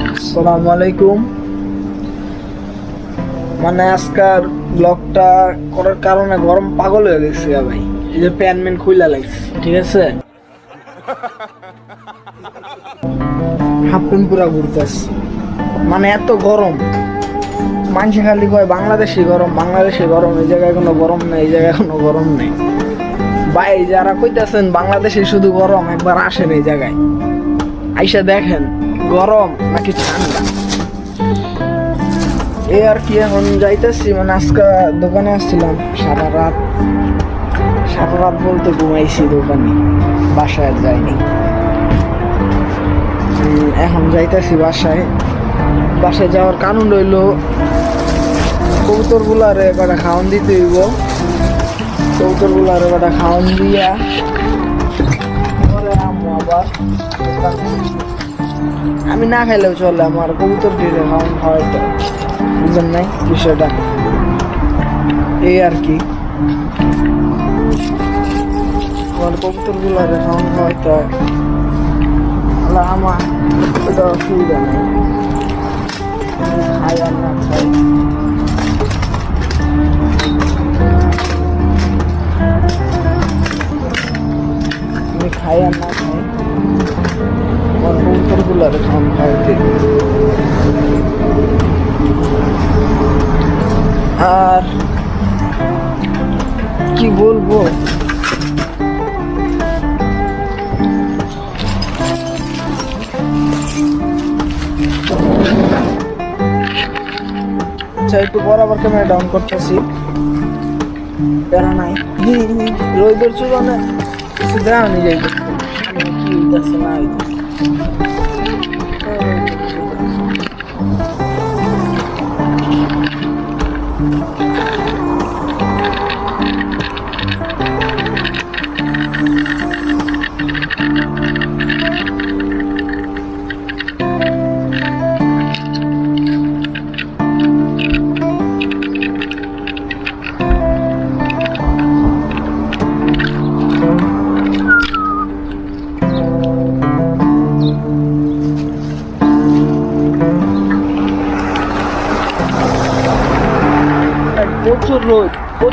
আসসালামু আলাইকুম মানে আজকাল ব্লগটা করার কারণে গরম পাগল হয়ে গেছে ভাই। এই যে প্যান খুইলা লাগছে ঠিক আছে? হাফ পুরা ঘুরতেছে। মানে এত গরম। মানুষে খালি কয়, বাংলাদেশি গরম বাংলাদেশি গরম, এই জায়গায় কোনো গরম নেই, এই জায়গায় কোনো গরম নেই। ভাই, যারা কইতাছেন বাংলাদেশে শুধু গরম, একবার আসেন এই জায়গায়। আইসা দেখেন। গরম নাকি ঠান্ডা? এই আর কি এখন যাইতেছি মানে আজকে দোকানে আসছিলাম, সারা রাত। সারা রাত বলতে ঘুমাইছি দোকানে, বাসায় যাইনি। এখন যাইতেছি বাসায়। বাসায় যাওয়ার কারণ রইল কবুতর গুলারে কটা খাওয়ান দিতে হইব। কবুতর গুলারে কটা খাওয়ান দিয়া, পরে আবার আমি না খাইলেও চলে আমার কবুতর দিয়ে খাওয়ান খাওয়াইতে বুঝলেন নাই বিষয়টা? এই আর কি। আমার কবুতর গুলারে খাওয়ান খাওয়াইতে হয়। আমার এটা অসুবিধা নেই। খাই আর না আমি খাই আর না খাই। আমার কবুতর গুলারে খাওয়ান আর কি বলব? আচ্ছা একটু বরাবর ক্যামেরা ডাউন করতেছি। নাই। রোদের চুলনে কিছু দেওয়া নি যাই কি না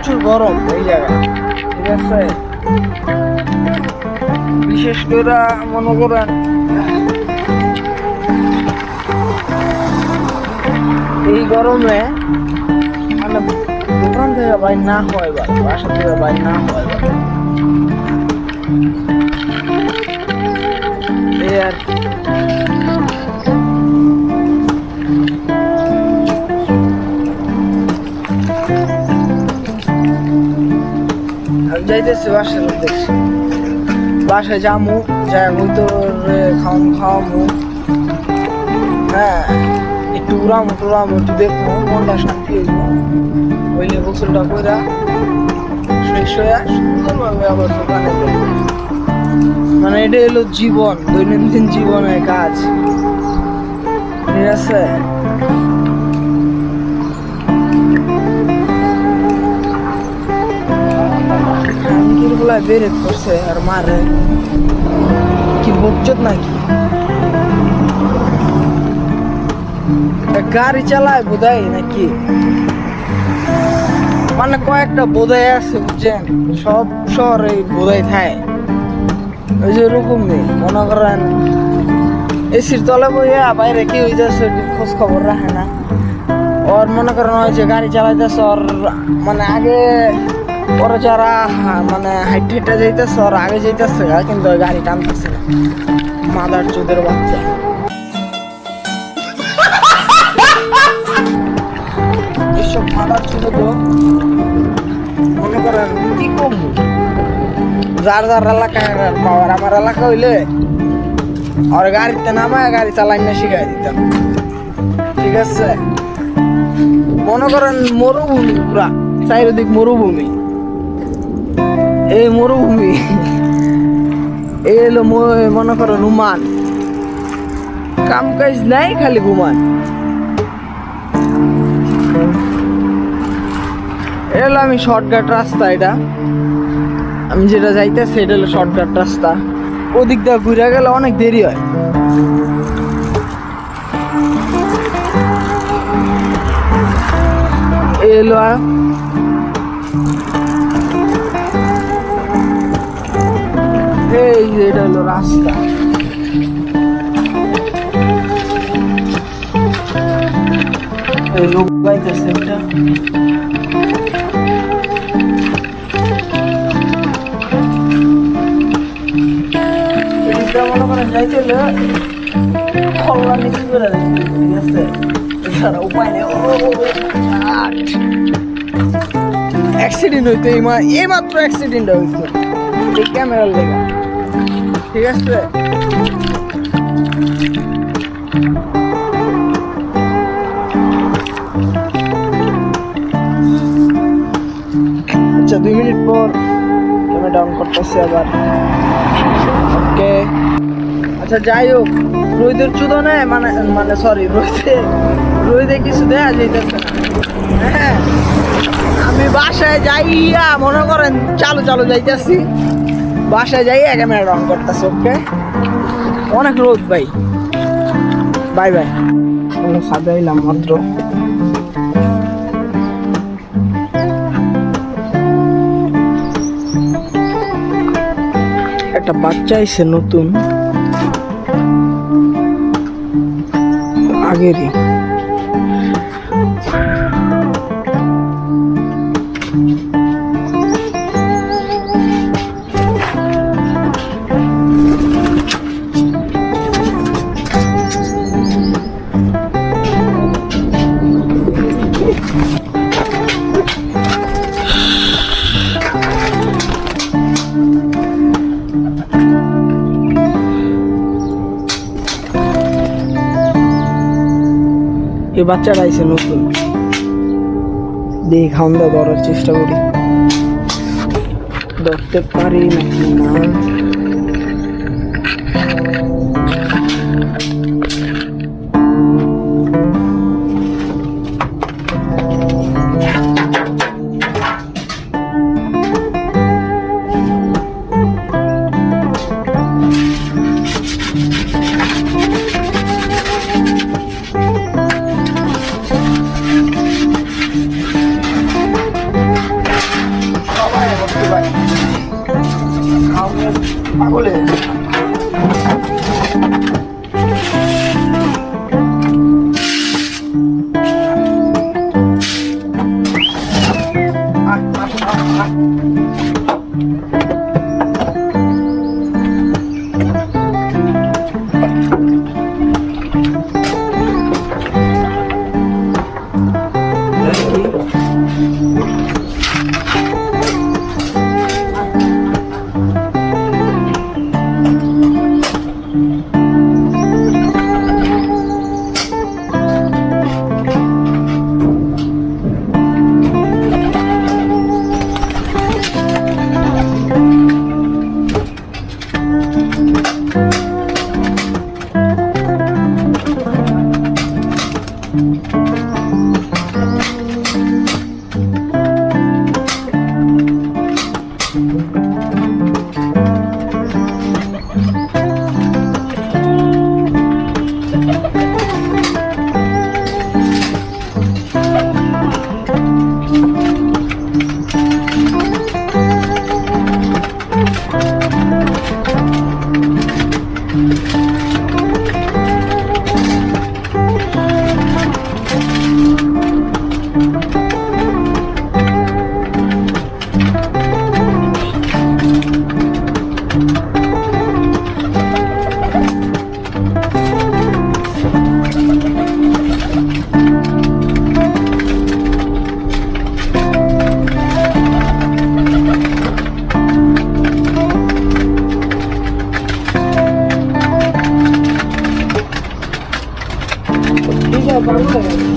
প্রচুর গরম এই জায়গায়, ঠিক আছে? বিশেষ করে মনে করেন, এই গরমে মানে দোকান থেকে বাইর না হয় বা বাসা থেকে বাইর না হয় বা এই আর যাইতেছি বাসার উদ্দেশ্যে। বাসায় যামু, যাই ওই তো খাওয়াম, খাওয়ামু। হ্যাঁ একটু উড়ামু টুরামু একটু দেখব, মনটা শান্তি হইব। হইলে গোসলটা কইরা হয়ে সুন্দরভাবে। মানে এটা হলো জীবন, দৈনন্দিন জীবনের কাজ। ঠিক আছে? গুলা বেরেক করছে আর মারে কি বকচত নাকি গাড়ি চালায় বোধহয় নাকি মানে কয়েকটা বোধহয় আছে বুঝছেন সব শহরে বোধহয় থাকে ওই যে ওরকম নেই মনে করেন এসির তলে বইয়া বাইরে কি হইতেছে খোঁজ খবর রাখে না ওর মনে করেন ওই যে গাড়ি চালাইতেছে ওর মানে আগে ওরা যারা মানে হাইট যাইতেছে, ওর আগে যাইতেছে কিন্তু গাড়ি টানতেছে মাদার চোদের বাচ্চা। মাদার তো যার যার আমার এলাকা হইলে আর গাড়িতে গাড়ি চালাই না শিখাই দিতাম। ঠিক আছে? মনে করেন মরুভূমি পুরা, চারিদিক মরুভূমি। এই মরুভূমি। এই হলো মনে করো নুমান। কাম কাজ নাই, খালি ঘুমান। এলো আমি শর্টকাট রাস্তা এটা। আমি যেটা যাইতেছি, এটা হলো শর্টকাট রাস্তা। ওদিক দিয়ে ঘুরে গেলে অনেক দেরি হয়। এলো এই যে এটা হলো রাস্তা। এই লোক গাইতেছে এটা এদিকটা মনে করেন যাইতে হলে খল্লা নিচু এছাড়া উপায় নেই। অ্যাক্সিডেন্ট হইতো, এই মাত্র অ্যাক্সিডেন্ট হইতো। এই ক্যামেরার লেগে। ঠিক আছে। আচ্ছা দুই মিনিট পর ক্যামেরা ডাউন করতেছি আবার। ওকে আচ্ছা যাই হোক, রোহিতের চুদো নেয় মানে মানে সরি রোহিতে রোহিতে কিছু দেয়া যাইতেছে না। হ্যাঁ আমি বাসায় যাইয়া মনে করেন, চালু চালু যাইতেছি। বাসায় যাইয়া ক্যামেরা ডাউন করতেছি ওকে অনেক রোদ ভাই। বাই বাই সাজাইলাম মাত্র। একটা বাচ্চা এসে নতুন। আগেরই। বাচ্চাটা আইসে নতুন। দিয়ে দাওয়া ধরার চেষ্টা করি। ধরতে পারি নাকি না? はい。ちょっと。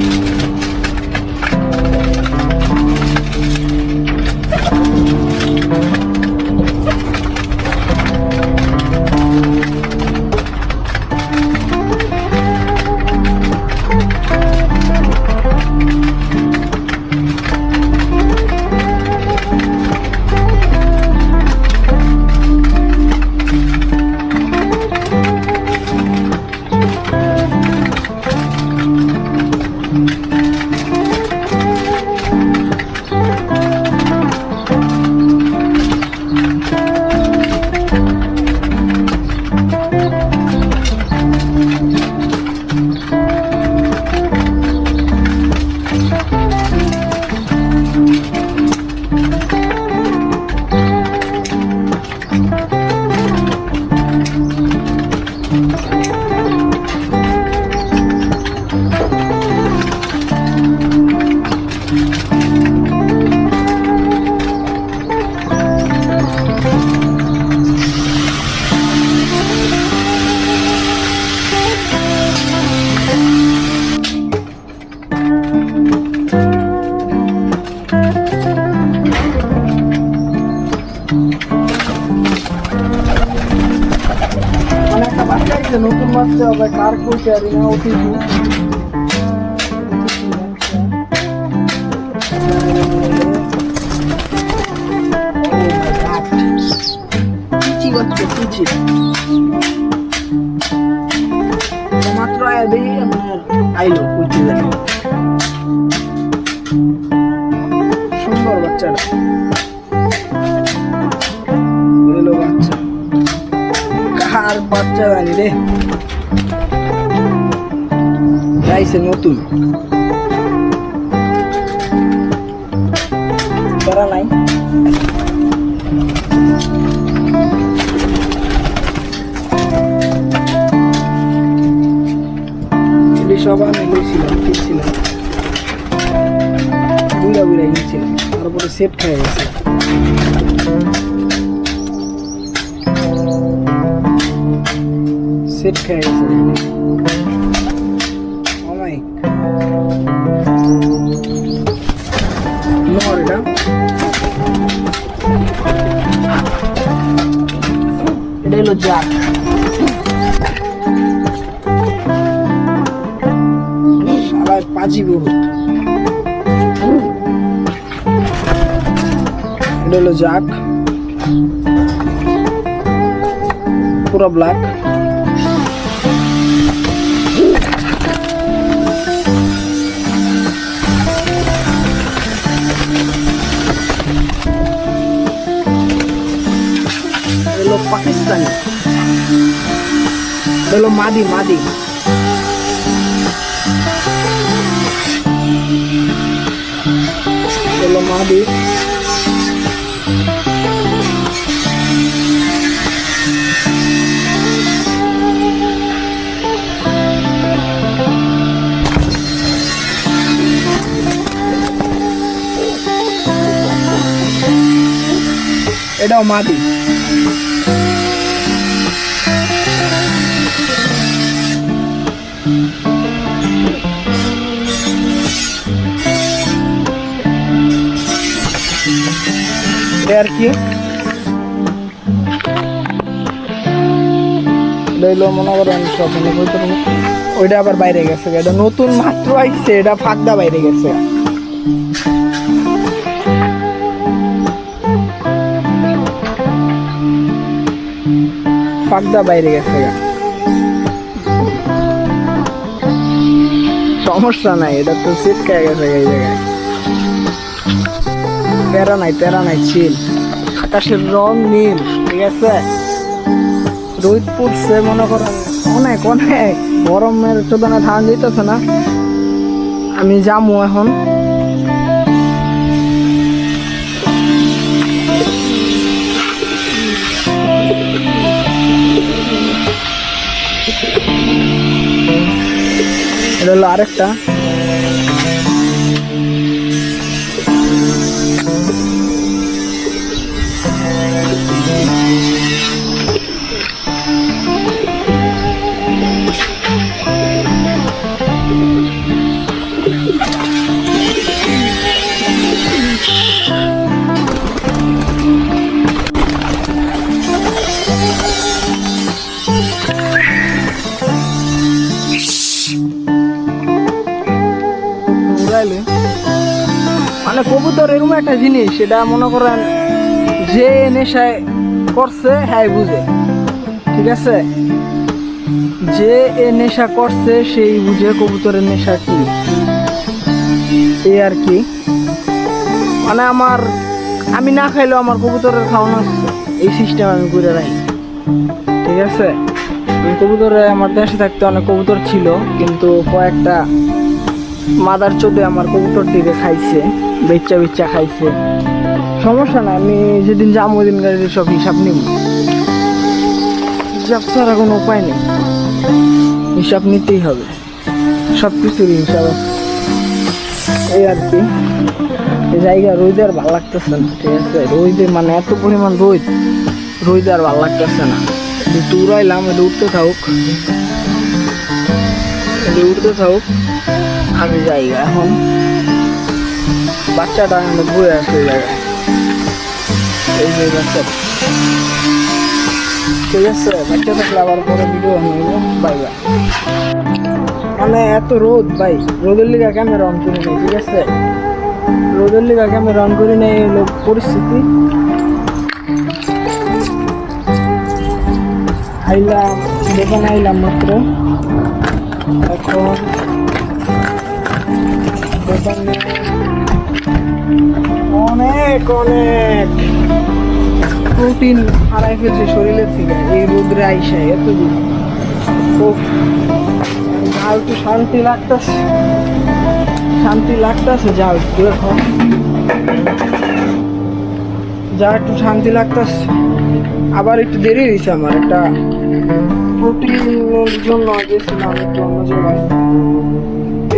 পিচি করছে পিচি মাত্র আয়া দিই আপনার আইলো কুচি জানি সুন্দর বাচ্চাটা এলো বাচ্চা কার বাচ্চা জানি রে যাইছে নতুন। করা নাই। এটি সব আমি লইছিলাম কিনছিলাম। বুড়া বুড়া কিনছিলাম তারপরে সেট খেয়ে গেছে। সেট খেয়ে গেছে। এটা হলো শালায় পাঁচি গরু এটা হলো জাক পুরো black পাকিস্তানি এটা হলো মাদি মাদি হলো মাদি এটাও মাদি এটা আর কি? হইল মনে করেন সব বাইরে গেছে এটা নতুন মাত্র আইছে, এটা ফাঁকদা বাইরে গেছে। ফাঁকদা বাইরে গেছে। সমস্যা নাই, এটা তো সিট খেয়ে গেছে এই জায়গায়। প্যারা নাই প্যারা নাই চিল আকাশের রং নীল, ঠিক আছে? রোদ পড়ছে, মনে করেন অনেক অনেক। গরমের চোদনা ধান দিতেছে না। আমি যাব এখন। এটা হলো আরেকটা। জিনিস সেটা মনে করেন যে নেশায় করছে হ্যাঁ বুঝে। ঠিক আছে? যে এ নেশা করছে, সেই বুঝে কবুতরের নেশা কি। এই আর কি। মানে আমার, আমি না খাইলেও আমার কবুতরের খাওয়ানো আছে। এই সিস্টেম আমি করে রাখি। ঠিক আছে? কবুতরে, আমার দেশে থাকতে অনেক কবুতর ছিল, কিন্তু কয়েকটা মাদার চোদে আমার কবুতর দিকে খাইছে। বেচ্চা বেচ্চা খাইছে। সমস্যা না আমি যেদিন যাব ওই দিন গাড়ির সব হিসাব নিব। হিসাব ছাড়া কোনো উপায় নেই। হিসাব নিতেই হবে। সব কিছুর হিসাব। এই আর কি। জায়গা রোদ আর ভালো লাগতেছে না, ঠিক আছে? রোদে মানে এত পরিমাণ রোদ রোদ আর ভালো লাগতেছে না। একটু উড়াইলাম এটা উঠতে থাকুক। উঠতে থাকুক আমি যাই এখন। বাচ্চাটা আমি ঘুরে আসে জায়গায়। এই যে বাচ্চাটা। ঠিক আছে বাচ্চা থাকলে পরে ভিডিও বানাবো। Bye bye. মানে এত রোদ ভাই, রোদের লিগা ক্যামেরা অন করি নাই, ঠিক আছে? রোদের লিগা ক্যামেরা অন করি নাই হলো পরিস্থিতি। আইলাম, দোকানে আইলাম মাত্র। এখন দোকানে অনেক অনেক। প্রোটিন হারাই ফেলছে শরীরের থেকে এই রোদ্রে আইসা এতগুলো। যাও একটু শান্তি লাগতেছে। শান্তি লাগতেছে যাও একটু এখন। যা একটু শান্তি লাগতেছে। আবার একটু দেরি হয়েছে আমার একটা প্রোটিনের জন্য গেছিলাম একটু অন্য জায়গায়।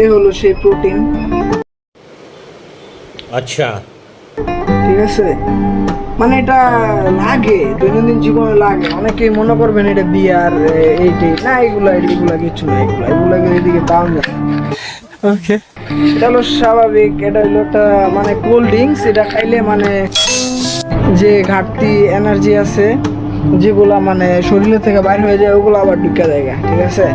এ হলো সেই প্রোটিন। আচ্ছা ঠিক আছে মানে এটা লাগে দৈনন্দিন জীবনে লাগে। অনেকেই মনে করবেন এটা বিয়ার এইটি না এগুলা এগুলা কিছু না এগুলা। এগুলা এদিকে দাম না ओके এটা হলো স্বাভাবিক। এটা হলো একটা মানে কোল্ড ড্রিঙ্কস এটা খাইলে মানে যে ঘাটতি এনার্জি আছে যেগুলা মানে শরীরের থেকে বাইর হয়ে যায় ওগুলো আবার ঢুকে যায় ঠিক আছে?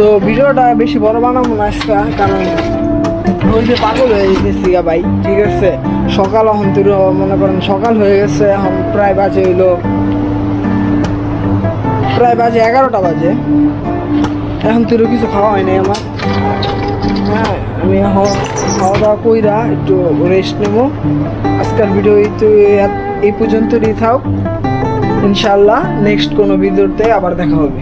তো ভিডিওটা বেশি বড় বানাবো না আজকে, কারণ ওই যে পাগল হয়ে গেছি ভাই, ঠিক আছে? সকাল এখন তুই মনে করেন সকাল হয়ে গেছে, এখন প্রায় বাজে হইল, প্রায় বাজে এগারোটা বাজে। এখন তুই কিছু খাওয়া হয়নি আমার। হ্যাঁ আমি এখন খাওয়া দাওয়া কইরা একটু রেস্ট নেব। আজকের ভিডিও এই পর্যন্তই থাক। ইনশাল্লাহ নেক্সট কোনো ভিডিওতে আবার দেখা হবে।